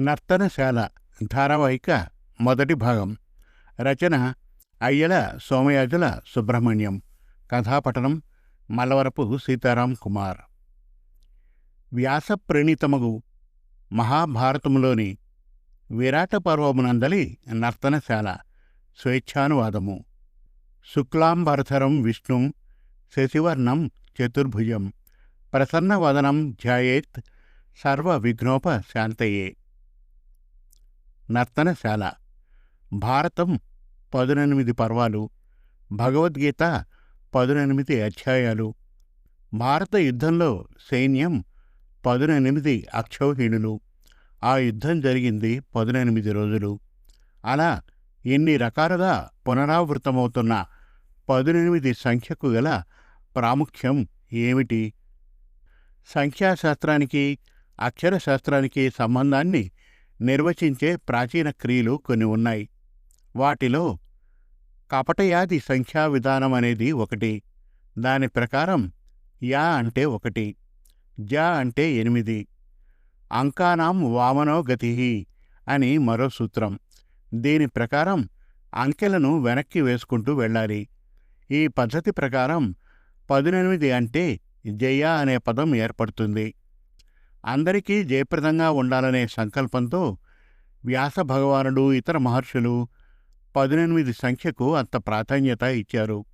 నర్తనశాల ధారావాహిక మొదటి భాగం. రచన అయ్యల సోమయాజుల సుబ్రహ్మణ్యం. కథాపఠనం మలవరపు సీతారాం కుమార్. వ్యాస ప్రణీతమగు మహాభారతములోని విరాట పర్వమునందలి నర్తనశాల స్వేచ్ఛానువాదము. శుక్లాంబరధరం విష్ణుం శశివర్ణం చతుర్భుజం. ప్రసన్నవదనం ధ్యాయేత్ సర్వ విఘ్నోప శాంతయే నర్తనశాల భారతం పదునెనిమిది పర్వాలు. భగవద్గీత పదునెనిమిది అధ్యాయాలు. భారత యుద్ధంలో సైన్యం పదునెనిమిది అక్షౌహిణులు. ఆ యుద్ధం జరిగింది పదునెనిమిది రోజులు. అలా ఎన్ని రకాలుగా పునరావృతమవుతున్న పదునెనిమిది సంఖ్యకు గల ప్రాముఖ్యం ఏమిటి? సంఖ్యాశాస్త్రానికి అక్షరశాస్త్రానికి సంబంధాన్ని నిర్వచించే ప్రాచీన క్రియలు కొన్ని ఉన్నాయి. వాటిలో కపటయాది సంఖ్యా విధానం అనేది ఒకటి. దాని ప్రకారం యా అంటే ఒకటి జ అంటే ఎనిమిది అంకానాం వామనో గతి అని మరో సూత్రం. దీని ప్రకారం అంకెలను వెనక్కి వేసుకుంటూ వెళ్ళాలి. ఈ పద్ధతి ప్రకారం పదునెనిమిది అంటే జయ అనే పదం ఏర్పడుతుంది. అందరికీ జయప్రదంగా ఉండాలనే సంకల్పంతో వ్యాస భగవానుడు ఇతర మహర్షులు పదునెనిమిది సంఖ్యకు అంత ప్రాధాన్యత ఇచ్చారు.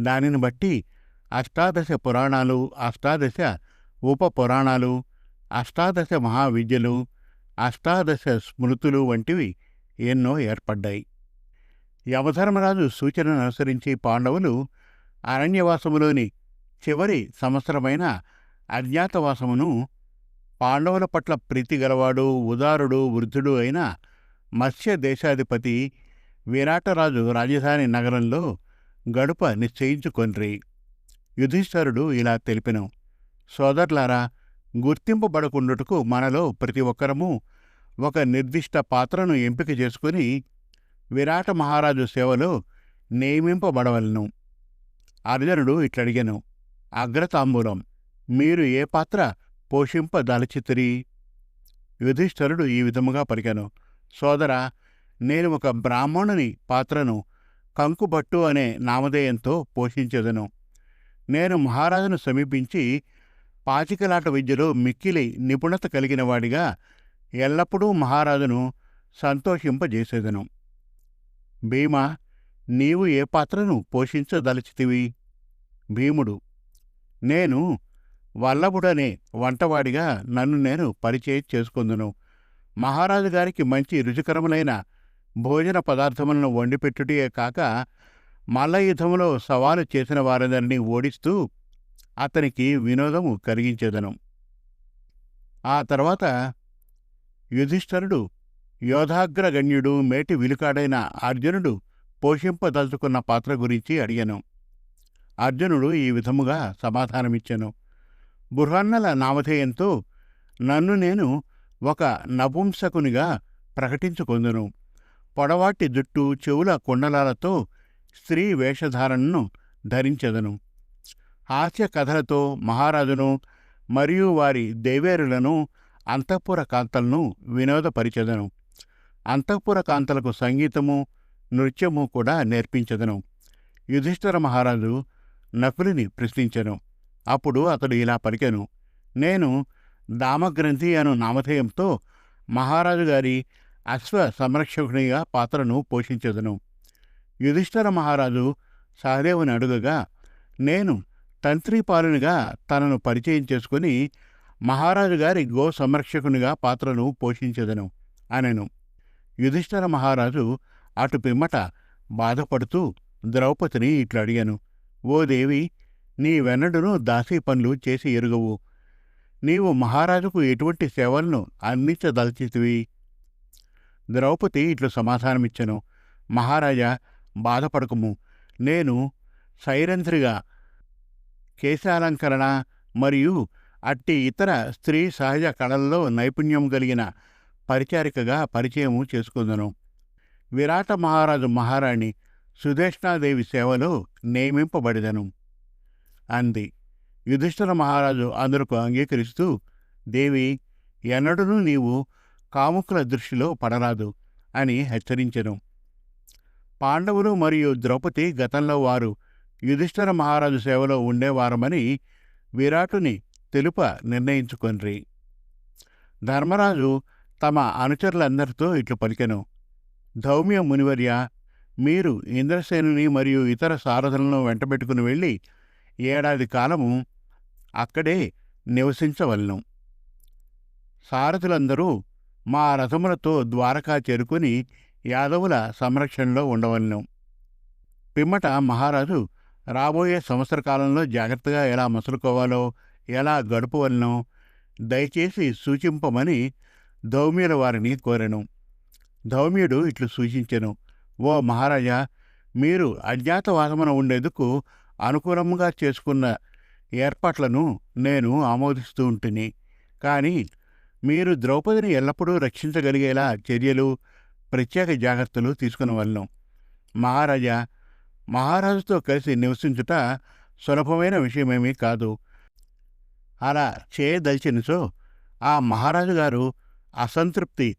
దానిని బట్టి అష్టాదశ పురాణాలు అష్టాదశ ఉప పురాణాలు అష్టాదశ మహావిద్యలు అష్టాదశ స్మృతులు వంటివి ఎన్నో ఏర్పడ్డాయి. యమధర్మరాజు సూచనను అనుసరించి పాండవులు అరణ్యవాసములోని చివరి సంవత్సరమైన అజ్ఞాతవాసమును పాండవుల పట్ల ప్రీతి గలవాడు ఉదారుడు వృద్ధుడు అయిన మత్స్య దేశాధిపతి విరాటరాజు రాజధాని నగరంలో గడుప నిశ్చయించుకొన్రి యుధిష్ఠరుడు ఇలా తెలిపెను. సోదరులారా గుర్తింపబడకుండుటకు మనలో ప్రతి ఒక్కరము ఒక నిర్దిష్ట పాత్రను ఎంపిక చేసుకుని విరాట మహారాజు సేవలో నియమింపబడవలను. అర్జునుడు ఇట్లడిగెను అగ్రతాంబూలం మీరు ఏ పాత్ర పోషింపదలచితిరి. యుధిష్ఠరుడు ఈ విధముగా పలికాను సోదర నేను ఒక బ్రాహ్మణుని పాత్రను కంకుబట్టు అనే నామధేయంతో పోషించెదను. నేను మహారాజును సమీపించి పాచికలాట విద్యలో మిక్కిలి నిపుణత కలిగిన వాడిగా ఎల్లప్పుడూ మహారాజును సంతోషింపజేసేదను. భీమా నీవు ఏ పాత్రను పోషించదలచితివి? భీముడు నేను వల్లభుడనే వంటవాడిగా నన్ను నేను పరిచయం చేసుకుందును. మహారాజు గారికి మంచి రుచికరములైన భోజన పదార్థములను వండిపెట్టుటే కాక మల్లయుద్ధములో సవాలు చేసిన వారందరినీ ఓడిస్తూ అతనికి వినోదము కలిగించేదను. ఆ తర్వాత యుధిష్ఠరుడు యోధాగ్రగణ్యుడు మేటి విలుకాడైన అర్జునుడు పోషింపదలుచుకున్న పాత్ర గురించి అడిగాను. అర్జునుడు ఈ విధముగా సమాధానమిచ్చాను. బుర్హాన్నల నామధేయంతో నన్ను నేను ఒక నపుంసకునిగా ప్రకటించుకొందును. పొడవాటి జుట్టు చెవుల కుండలాలతో స్త్రీ వేషధారణను ధరించెదను. హాస్య కథలతో మహారాజును మరియు వారి దేవేరులను అంతఃపుర కాంతలను వినోదపరిచెదను. అంతఃపుర కాంతలకు సంగీతము నృత్యము కూడా నేర్పించెదను. యుధిష్ఠర మహారాజు నకులిని ప్రశ్నించెను. అప్పుడు అతడు ఇలా పలికెను నేను దామగ్రంథి అను నామధేయంతో మహారాజు గారి అశ్వ సంరక్షకునిగా పాత్రను పోషించదను. యుధిష్ఠర మహారాజు సహదేవుని అడుగగా నేను తంత్రిపాలునిగా తనను పరిచయం చేసుకుని మహారాజు గారి గో సంరక్షకునిగా పాత్రను పోషించదను అనెను. యుధిష్ఠర మహారాజు అటు పిమ్మట బాధపడుతూ ద్రౌపదిని ఇట్లు అడిగాను ఓ దేవి నీవెన్నడును దాసీ పనులు చేసి ఎరుగవు. నీవు మహారాజుకు ఎటువంటి సేవలను అందించదలచితివి? ద్రౌపది ఇట్లు సమాధానమిచ్చెను. మహారాజా బాధపడకము. నేను సైరంధ్రిగా కేశాలంకరణ మరియు అట్టి ఇతర స్త్రీ సహజ కళల్లో నైపుణ్యం కలిగిన పరిచారికగా పరిచయము చేసుకుందను. విరాట మహారాజు మహారాణి సుధేష్ణాదేవి సేవలో నియమింపబడిదను. అంది. యుధిష్ఠిర మహారాజు అందరకు అంగీకరిస్తూ దేవి ఎన్నడూ నీవు కాముకుల దృష్టిలో పడరాదు అని హెచ్చరించెను. పాండవులు మరియు ద్రౌపది గతంలో వారు యుధిష్ఠిర మహారాజు సేవలో ఉండేవారమని విరాటుని తెలుప నిర్ణయించుకొన్రి ధర్మరాజు తమ అనుచరులందరితో ఇట్లు పలికెను. ధౌమ్య మునివర్య మీరు ఇంద్రసేనుని మరియు ఇతర సారథులను వెంటబెట్టుకుని వెళ్ళి ఏడాది కాలము అక్కడే నివసించవలను. సారథులందరూ మా రథములతో ద్వారకా చేరుకుని యాదవుల సంరక్షణలో ఉండవలను. పిమ్మట మహారాజు రాబోయే సంవత్సర కాలంలో జాగ్రత్తగా ఎలా మసులుకోవాలో ఎలా గడుపవలనో దయచేసి సూచింపమని ధౌమ్యుల వారిని కోరెను. ధౌమ్యుడు ఇట్లు సూచించెను ఓ మహారాజా మీరు అజ్ఞాతవాసమున ఉండేందుకు అనుకూలంగా చేసుకున్న ఏర్పాట్లను నేను ఆమోదిస్తూ ఉంటుని. కానీ మీరు ద్రౌపదిని ఎల్లప్పుడూ రక్షించగలిగేలా చర్యలు ప్రత్యేక జాగ్రత్తలు తీసుకునవలను మహారాజా మహారాజుతో కలిసి నివసించుట సులభమైన విషయమేమీ కాదు. అలా చేయదలిచినచో ఆ మహారాజు గారు అసంతృప్తి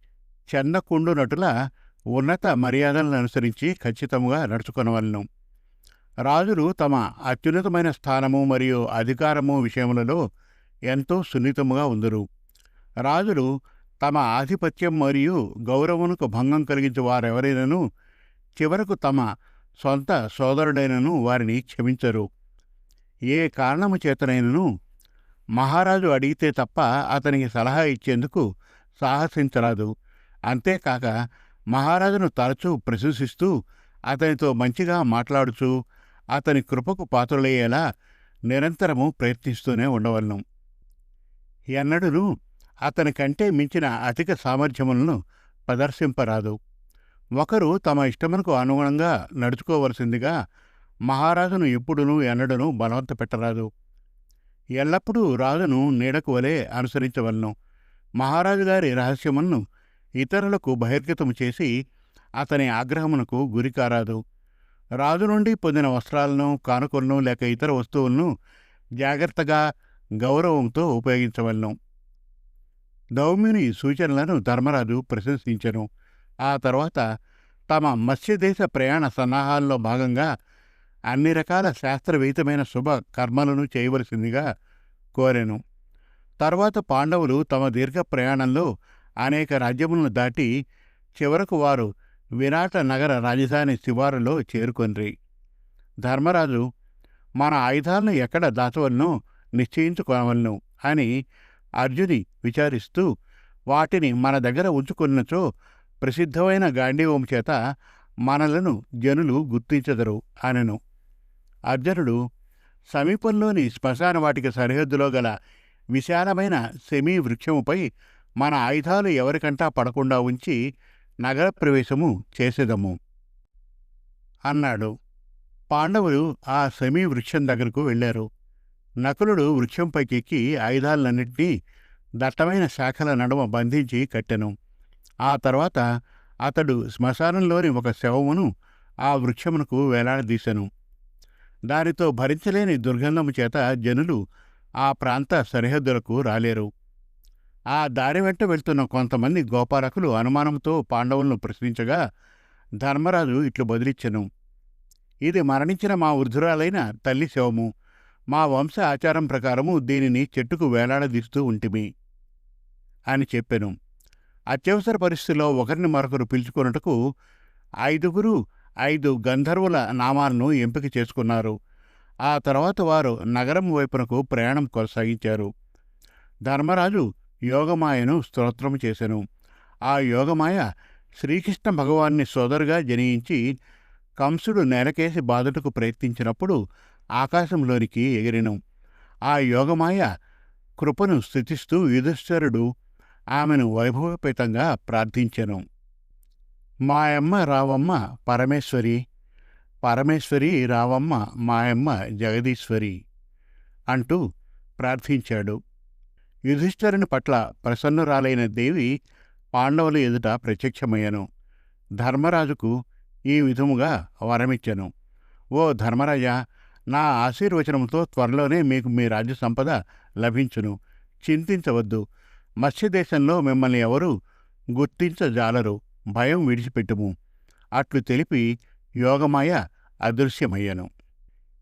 చెందకుండునటుల ఉన్నత మర్యాదలను అనుసరించి ఖచ్చితంగా నడుచుకొనవలను. రాజులు తమ అత్యున్నతమైన స్థానము మరియు అధికారము విషయములలో ఎంతో సున్నితముగా ఉందరు. రాజులు తమ ఆధిపత్యం మరియు గౌరవమునకు భంగం కలిగించే వారెవరైనను చివరకు తమ సొంత సోదరుడైనను వారిని క్షమించరు. ఏ కారణము చేతనైనను మహారాజు అడిగితే తప్ప అతనికి సలహా ఇచ్చేందుకు సాహసించరాదు. అంతేకాక మహారాజును తరచూ ప్రశంసిస్తూ అతనితో మంచిగా మాట్లాడుచూ అతని కృపకు పాత్రలయ్యేలా నిరంతరము ప్రయత్నిస్తూనే ఉండవలను. ఎన్నడూను అతని కంటే మించిన అధిక సామర్థ్యములను ప్రదర్శింపరాదు. ఒకరు తమ ఇష్టమునకు అనుగుణంగా నడుచుకోవలసిందిగా మహారాజును ఎప్పుడునూ ఎన్నడను బలవంత పెట్టరాదు. ఎల్లప్పుడూ రాజును నీడకు వలె అనుసరించవలను. మహారాజు గారి రహస్యములను ఇతరులకు బహిర్గతము చేసి అతని ఆగ్రహమునకు గురికారాదు. రాజు నుండి పొందిన వస్త్రాలను కానుకలను లేక ఇతర వస్తువులను జాగ్రత్తగా గౌరవంతో ఉపయోగించవలను. దౌమ్యుని సూచనలను ధర్మరాజు ప్రశంసించెను. ఆ తర్వాత తమ మత్స్యదేశ ప్రయాణ సన్నాహాల్లో భాగంగా అన్ని రకాల శాస్త్రవేత్తమైన శుభ కర్మలను చేయవలసిందిగా కోరాను. తర్వాత పాండవులు తమ దీర్ఘ ప్రయాణంలో అనేక రాజ్యములను దాటి చివరకు వారు విరాట నగర రాజధాని శివారులో చేరుకొండ్రి ధర్మరాజు మన ఆయుధాలను ఎక్కడ దాచవలను నిశ్చయించుకోవలను అని అర్జుని విచారిస్తూ వాటిని మన దగ్గర ఉంచుకున్నచో ప్రసిద్ధమైన గాంధీవం చేత మనలను జనులు గుర్తించదరు అనెను. అర్జునుడు సమీపంలోని శ్మశాన వాటిక సరిహద్దులో గల విశాలమైన సెమీ వృక్షముపై మన ఆయుధాలు ఎవరికంటా పడకుండా ఉంచి నగర ప్రవేశము చేసేదము. అన్నాడు. పాండవులు ఆ శమీ వృక్షం దగ్గరకు వెళ్ళారు. నకులుడు వృక్షంపైకెక్కి ఆయుధాలన్నింటినీ దట్టమైన శాఖల నడుమ బంధించి కట్టెను. ఆ తర్వాత అతడు శ్మశానంలోని ఒక శవమును ఆ వృక్షమునకు వేలాడదీశాను దానితో భరించలేని దుర్గంధము చేత జనులు ఆ ప్రాంత సరిహద్దులకు రాలేరు. ఆ దారి వెంట వెళ్తున్న కొంతమంది గోపాలకులు అనుమానంతో పాండవులను ప్రశ్నించగా ధర్మరాజు ఇట్లు బదిలిచ్చెను. ఇది మరణించిన మా వృద్ధురాలైన తల్లి శవము. మా వంశ ఆచారం ప్రకారము దీనిని చెట్టుకు వేలాడదీస్తూ ఉంటిమి. అని చెప్పెను. అత్యవసర పరిస్థితిలో ఒకరిని మరొకరు పిలుచుకొనుటకు ఐదుగురు ఐదు గంధర్వుల నామాలను ఎంపిక చేసుకున్నారు. ఆ తర్వాత వారు నగరం వైపునకు ప్రయాణం కొనసాగించారు. ధర్మరాజు యోగమాయను స్తోత్రము చేశాను ఆ యోగమాయ శ్రీకృష్ణ భగవాన్ని సోదరుగా జనించి కంసుడు నేలకేసి బాధటకు ప్రయత్నించినప్పుడు ఆకాశంలోనికి ఎగిరినం. ఆ యోగమాయ కృపను స్థుతిస్తూ యుధిష్ఠరుడు ఆమెను వైభవపేతంగా ప్రార్థించెను. మాయమ్మ రావమ్మ పరమేశ్వరి పరమేశ్వరి రావమ్మ మాయమ్మ జగదీశ్వరి అంటూ ప్రార్థించాడు. యుధిష్ఠరుని పట్ల ప్రసన్నురాలైన దేవి పాండవుల ఎదుట ప్రత్యక్షమయ్యను. ధర్మరాజుకు ఈ విధముగా వరమిచ్చెను. ఓ ధర్మరాజ నా ఆశీర్వచనంతో త్వరలోనే మీకు మీ రాజ్య సంపద లభించును. చింతించవద్దు. మత్స్యదేశంలో మిమ్మల్ని ఎవరూ గుర్తించజాలరు. భయం విడిచిపెట్టుము. అట్లు తెలిపి యోగమాయ అదృశ్యమయ్యను.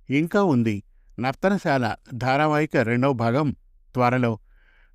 ఇంకా ఉంది. నర్తనశాల ధారావాహిక రెండవ భాగం త్వరలో.